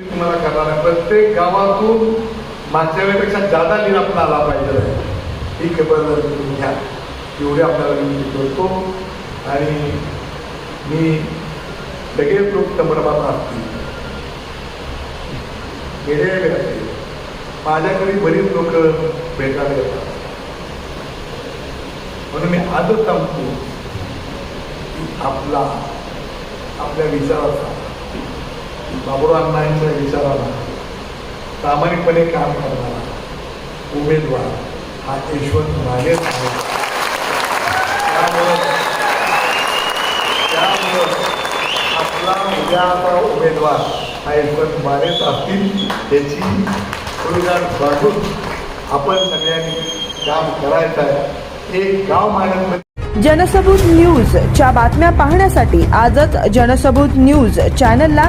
मी तुम्हाला करणार आहे. प्रत्येक गावातून मागच्या वेळेपेक्षा जादा लीड आपण आला पाहिजे. ही खबर तुम्ही घ्या. एवढी आपल्याला विनंती करतो. आणि मी लगेच लोक संभ्रमात असतील गेले असेल. माझ्याकडे बरीच लोक भेटायला येतात. म्हणून मी आजच सांगतो आपला आपल्या विचाराचा बाबुराव विचाराला प्रामाणिकपणे काम करणारा उमेदवार हा यशवंत मानेच आहे. त्यामुळं त्यामुळं आपला उद्याचा उमेदवार हा यशवंत मानेच असतील त्याची सुरुगात वाढून आपण सगळ्यांनी काम करायचं आहे. एक गाव मानत जनसबूत न्यूज च्या बातम्या पाहण्यासाठी आजच जनसबूत न्यूज चॅनलला